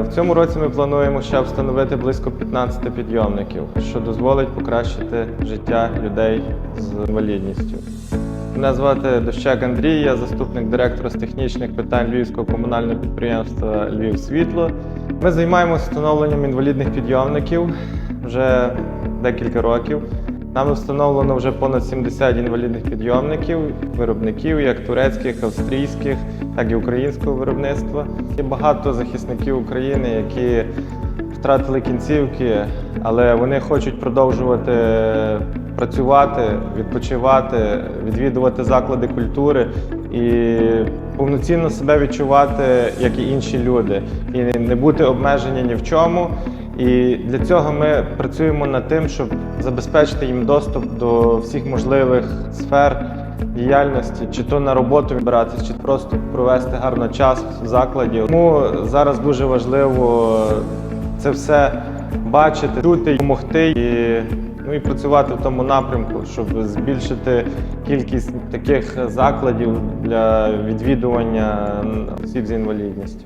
В цьому році ми плануємо ще встановити близько 15 підйомників, що дозволить покращити життя людей з інвалідністю. Мене звати Дощак Андрій, я заступник директора з технічних питань Львівського комунального підприємства Львів Світло. Ми займаємося встановленням інвалідних підйомників вже декілька років. Нами встановлено вже понад 70 інвалідних підйомників, виробників, як турецьких, австрійських, так і українського виробництва. Є багато захисників України, які втратили кінцівки, але вони хочуть продовжувати працювати, відпочивати, відвідувати заклади культури і повноцінно себе відчувати, як і інші люди, і не бути обмежені ні в чому. І для цього ми працюємо над тим, щоб забезпечити їм доступ до всіх можливих сфер діяльності, чи то на роботу вибиратися, чи просто провести гарно час в закладі. Тому зараз дуже важливо це все бачити, чути, допомогти і, ну, і працювати в тому напрямку, щоб збільшити кількість таких закладів для відвідування осіб з інвалідністю.